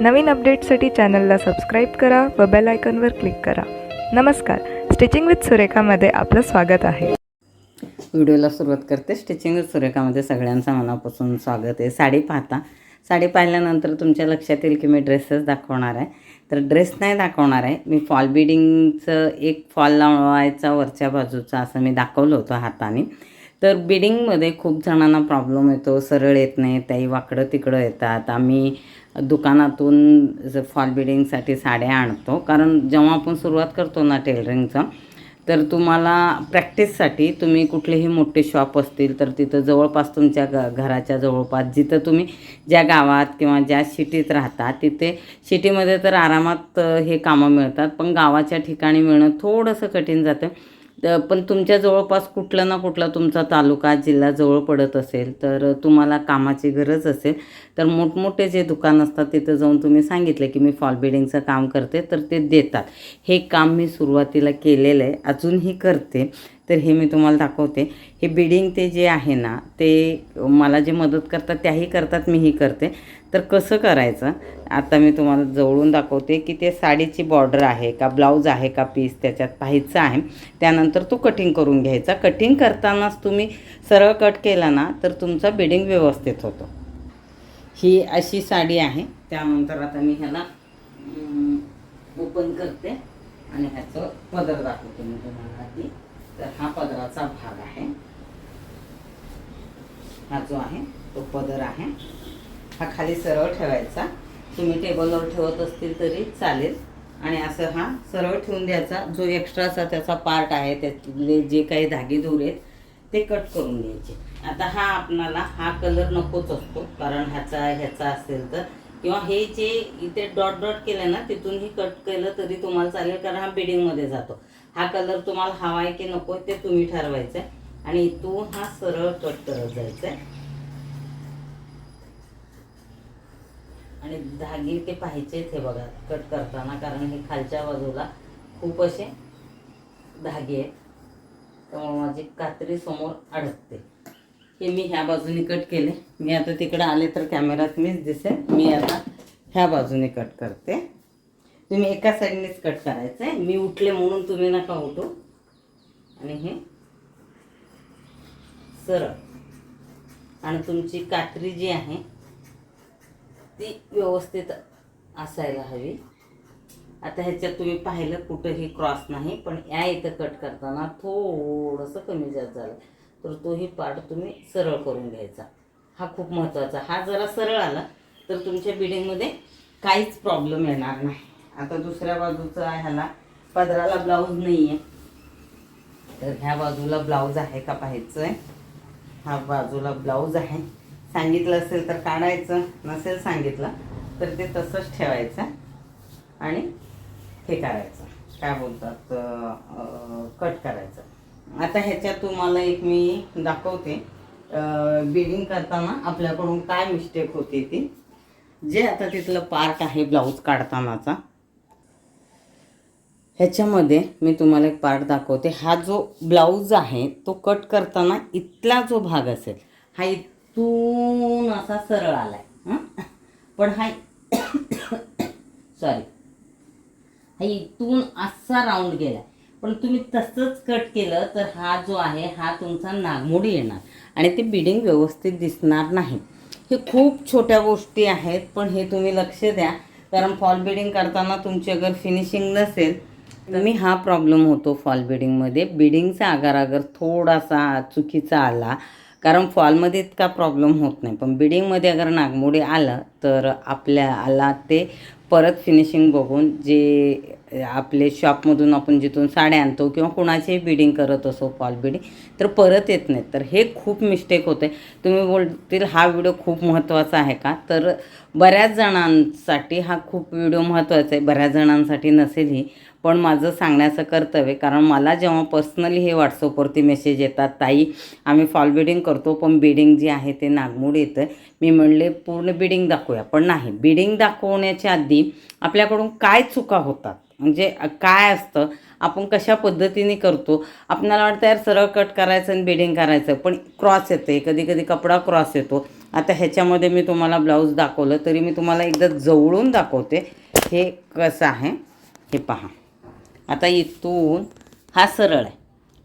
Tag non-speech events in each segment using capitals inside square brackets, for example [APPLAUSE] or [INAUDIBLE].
नवीन अपडेटसाठी चॅनलला सबस्क्राईब करा व बेल आयकॉनवर क्लिक करा. नमस्कार. स्टिचिंग विथ सुरेखामध्ये आपलं स्वागत आहे. व्हिडिओला सुरुवात करते. स्टिचिंग विथ सुरेखामध्ये सगळ्यांचं मनापासून स्वागत आहे. साडी पाहता. साडी पाहिल्यानंतर तुमच्या लक्षात येईल की मी ड्रेसेस दाखवणार आहे. तर ड्रेस नाही दाखवणार आहे. मी फॉल बिडिंगचं एक फॉल लावायचा वरच्या बाजूचा असं मी दाखवलं होतं हाताने. तर बिडिंगमध्ये खूप जणांना प्रॉब्लेम येतो. सरळ येत नाही. त्याही वाकडं तिकडं येतात. आम्ही दुकानातून फॉल बिडिंगसाठी साड्या आणतो. कारण जेव्हा आपण सुरुवात करतो ना टेलरिंगचं तर तुम्हाला प्रॅक्टिससाठी तुम्ही कुठलेही मोठे शॉप असतील तर तिथं जवळपास तुमच्या घ घराच्या जवळपास जिथं तुम्ही ज्या गावात किंवा ज्या सिटीत राहता तिथे सिटीमध्ये तर आरामात हे कामं मिळतात. पण गावाच्या ठिकाणी मिळणं थोडंसं कठीण जातं. पण तुमच्या जवळपास कुठलं ना कुठला तुमचा तालुका जिल्हा जवळ पडत असेल तर तुम्हाला कामाची गरज असेल. तर मोठमोठे जे दुकान असतात तिथं जाऊन तुम्ही सांगितलं की मी फॉल बिडिंगचं काम करते तर ते देतात. हे काम मी सुरुवातीला केलेलं आहे अजूनही करते. तर हे मी तुम्हाला दाखवते. हे बिडिंग ते जे आहे ना ते मला जे मदत करतात त्याही करतात मीही करते. तर कसं करायचं? आता मी तुम्हाला जवळून दाखवते की ते साडीची बॉर्डर आहे का ब्लाऊज आहे का पीस त्याच्यात पाहायचं आहे. त्यानंतर तो कटिंग करून घ्यायचा. कटिंग करतानाच तुम्ही सरळ कट केला ना तर तुमचा बिडिंग व्यवस्थित होतो. ही अशी साडी आहे. त्यानंतर आता मी ह्याला ओपन करते आणि ह्याचं पदर दाखवते मी तुम्हाला आधी. तर हा पदराचा भाग आहे. हा जो आहे तो पदर आहे. हा खाली सरळ ठेवायचा. तुम्ही टेबलवर ठेवत असतील तरी चालेल. आणि असं हा सरळ ठेवून द्यायचा. जो एक्स्ट्राचा त्याचा पार्ट आहे त्यातले जे काही धागे दूर आहेत ते कट करून घ्यायचे. आता हा आपणाला हा कलर नकोच असतो कारण ह्याचा ह्याचा असेल तर. किंवा हे जे इथे डॉट डॉट केलं ना तिथूनही कट केलं तरी तुम्हाला चालेल कारण हा बिडिंगमध्ये जातो. हा कलर तुम्हाला हवा आहे की नको ते तुम्ही ठरवायचं आहे आणि इथून हा सरळ कट करत जायचा आहे आणि धागे ते पाहायचेच हे बघा कट करताना कारण हे खालच्या बाजूला खूप असे धागे आहेत. त्यामुळे माझी कात्री समोर अडकते. हे मी ह्या बाजूने कट केले. मी आता तिकडं आले तर कॅमेरात मीच दिसेल मी आता ह्या बाजूने कट करते. तुम्ही एका साईडनेच कट करायचं आहे मी उठले म्हणून तुम्ही नका उठू. आणि हे सरळ. आणि तुमची कात्री जी आहे ती व्यवस्थित असायला हवी. आता ह्याच्यात तुम्ही पाहिलं कुठंही क्रॉस नाही पण या इथं कट करताना थोडंसं कमी जास्त झालं. तर तोही पार्ट तुम्ही सरळ करून घ्यायचा. हा खूप महत्त्वाचा हा जरा सरळ आला तर तुमच्या बिल्डिंगमध्ये काहीच प्रॉब्लेम येणार नाही. आता दुसऱ्या बाजूचा ह्याला पदराला ब्लाऊज नाही आहे तर ह्या बाजूला ब्लाऊज आहे का पाहायचं आहे हा बाजूला ब्लाऊज आहे. सांगितलं असेल तर काढायचं नसेल सांगितलं तर ते तसंच ठेवायचं. आणि हे करायचं. काय बोलतात कट करायचं. आता ह्याच्यात तुम्हाला एक मी दाखवते. बिडिंग करताना आपल्याकडून काय मिस्टेक होते ती. जे आता तिथलं पार्ट आहे ब्लाऊज काढतानाचा. ह्याच्यामध्ये मी तुम्हाला एक पार्ट दाखवते. हा जो ब्लाऊज आहे तो कट करताना इथला जो भाग असेल हा इथून असा सरळ आला आहे पण हा [COUGHS] सॉरी हा इथून असा राऊंड गेला. पण तुम्ही तसंच कट केलं तर हा जो आहे हा तुमचा नागमोडी येणार. आणि ते बिडिंग व्यवस्थित दिसणार नाही. हे खूप छोट्या गोष्टी आहेत पण हे तुम्ही लक्ष द्या. कारण फॉल बिडिंग करताना तुमची अगर फिनिशिंग नसेल तर मी हा प्रॉब्लेम होतो फॉल बिडिंगमध्ये बिडिंगचा आगार अगर थोडासा चुकीचा आला. कारण फॉलमध्ये इतका प्रॉब्लेम होत नाही. पण बिडिंगमध्ये अगर नागमोडी आलं तर आपल्याला ते परत फिनिशिंग बघून जे आपले शॉपमधून आपण जिथून साड्या आणतो किंवा कोणाचीही बिडिंग करत असो फॉल बिडिंग तर परत येत नाहीत. तर हे खूप मिस्टेक होते तुम्ही बोलतील हा व्हिडिओ खूप महत्त्वाचा आहे का? तर बऱ्याच जणांसाठी हा खूप व्हिडिओ महत्त्वाचा आहे. बऱ्याच जणांसाठी नसेलही. पण माझं सांगण्याचं कर्तव्य कारण मला जेव्हा पर्सनली हे व्हॉट्सअपवरती मेसेज येतात ताई आम्ही फॉल बिडिंग करतो पण बिडिंग जे आहे ते नागमोड येतं मी म्हणले पूर्ण बिडिंग दाखवूया. पण नाही बिडिंग दाखवण्याच्या आधी आपल्याकडून काय चुका होतात? म्हणजे काय असतं? आपण कशा पद्धतीने करतो? आपल्याला वाटतं यार सरळ कट करायचं आणि बिडिंग करायचं. पण क्रॉस येते. कधी कधी कपडा क्रॉस येतो. आता ह्याच्यामध्ये मी तुम्हाला ब्लाऊज दाखवलं तरी मी तुम्हाला एकदा जवळून दाखवते. हे कसं आहे? हे पहा. आता इथून हा सरळ आहे.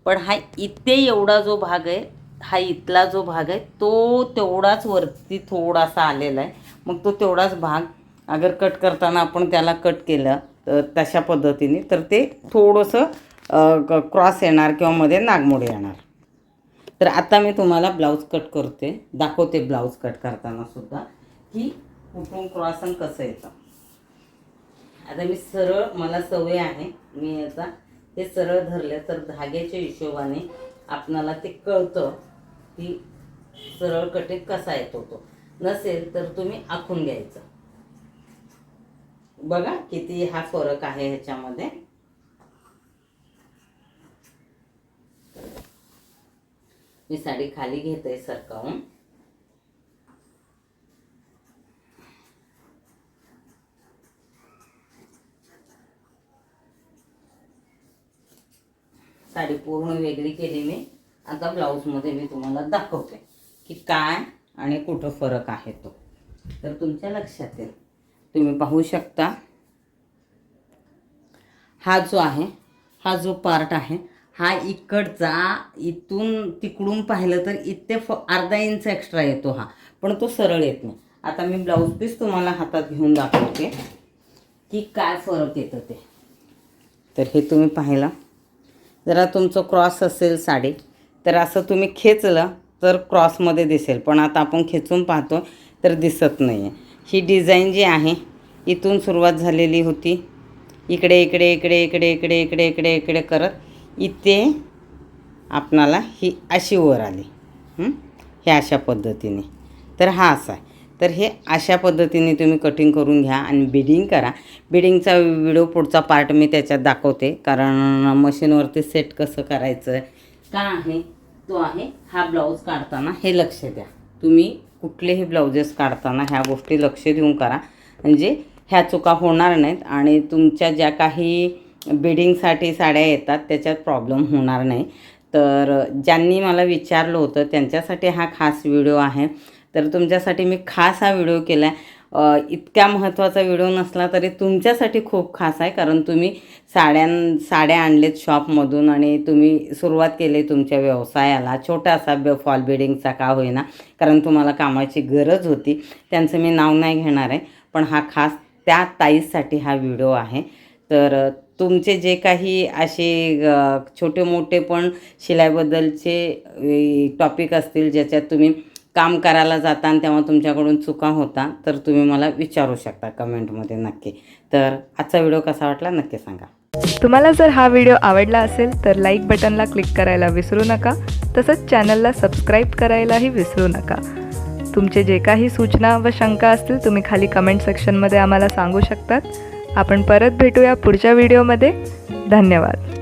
पण हा इथे एवढा जो भाग आहे हा इथला जो भाग आहे तो तेवढाच वरती थोडासा आलेला आहे. मग तो तेवढाच भाग अगर कट करताना आपण त्याला कट केलं तर तशा पद्धतीने तर ते थोडंसं क्रॉस येणार किंवा मध्ये नागमोडे येणार. तर आता मी तुम्हाला ब्लाऊज कट करते. दाखवते ब्लाऊज कट करताना सुद्धा. की कुठून क्रॉस आणि कसं येतं. आता मी सरळ मला सवय आहे मी याचा हे सरळ धरलं तर धाग्याच्या हिशोबाने आपणाला ते कळतं की सरळ कटे कसा येतो तो. नसेल तर तुम्ही आखून घ्यायचं. बघा किती हा फरक आहे ह्याच्यामध्ये. मी साडी खाली घेते सरकावून. साडी पूर्ण वेगळी केली मी. आता ब्लाऊजमध्ये मी तुम्हाला दाखवते की काय आणि कुठं फरक आहे तो. तर तुमच्या लक्षात येईल. तुम्ही पाहू शकता. हा जो आहे हा जो पार्ट आहे हा इकडचा इथून तिकडून पाहिलं तर इथे फ अर्धा इंच एक्स्ट्रा येतो हा. पण तो सरळ येत नाही. आता मी ब्लाऊज पीस तुम्हाला हातात घेऊन दाखवते की काय फरक येतं ते. तर हे तुम्ही पाहिला. जरा तुमचं क्रॉस असेल साडी तर असं तुम्ही खेचलं तर क्रॉसमध्ये दिसेल. पण आता आपण खेचून पाहतो तर दिसत नाही आहे ही डिझाईन जी आहे इथून सुरुवात झालेली होती. इकडे इकडे इकडे इकडे इकडे इकडे इकडे इकडे करत इथे आपणाला ही अशी वर आली. हे अशा पद्धतीने. तर हा असा आहे. तर हे अशा पद्धतीने तुम्ही कटिंग करून घ्या आणि बिडिंग करा. बिडिंगचा व्हिडिओ पुढचा पार्ट मी त्याच्यात दाखवते कारण मशीनवरती सेट कसं करायचं का आहे तो आहे हा ब्लाऊज काढताना हे लक्ष द्या. तुम्ही कुठलेही ब्लाउजेस काढताना ह्या गोष्टी लक्ष देऊन करा. म्हणजे ह्या चुका होणार नाहीत आणि तुमच्या ज्या काही बिडिंगसाठी साड्या येतात त्याच्यात प्रॉब्लेम होणार नाही. तर ज्यांनी मला विचारलं होतं त्यांच्यासाठी हा खास व्हिडिओ आहे. तर तुमच्यासाठी मी खास हा व्हिडिओ केला आहे. इतक्या महत्त्वाचा व्हिडिओ नसला तरी तुमच्यासाठी खूप खास आहे कारण तुम्ही साड्यां साड्या आणलेत शॉपमधून आणि तुम्ही सुरुवात केली तुमच्या व्यवसायाला. छोटासा ब फॉल बिडिंगचा का होईना कारण तुम्हाला कामाची गरज होती. त्यांचं मी नाव नाही घेणार आहे पण हा खास त्या ताईसाठी हा व्हिडिओ आहे. तर तुमचे जे काही असे छोटे मोठे पण शिलाईबद्दलचे टॉपिक असतील ज्याच्यात तुम्ही काम करायला जाता आणि तेव्हा तुमच्याकडून चुका होता तर तुम्ही मला विचारू शकता कमेंटमध्ये नक्की. तर आजचा व्हिडिओ कसा वाटला नक्की सांगा. तुम्हाला जर हा व्हिडिओ आवडला असेल तर लाईक बटनला क्लिक करायला विसरू नका तसंच चॅनलला सबस्क्राईब करायलाही विसरू नका. तुमचे जे काही सूचना व शंका असतील तुम्ही खाली कमेंट सेक्शनमध्ये आम्हाला सांगू शकतात. आपण परत भेटूया पुढच्या व्हिडिओमध्ये. धन्यवाद.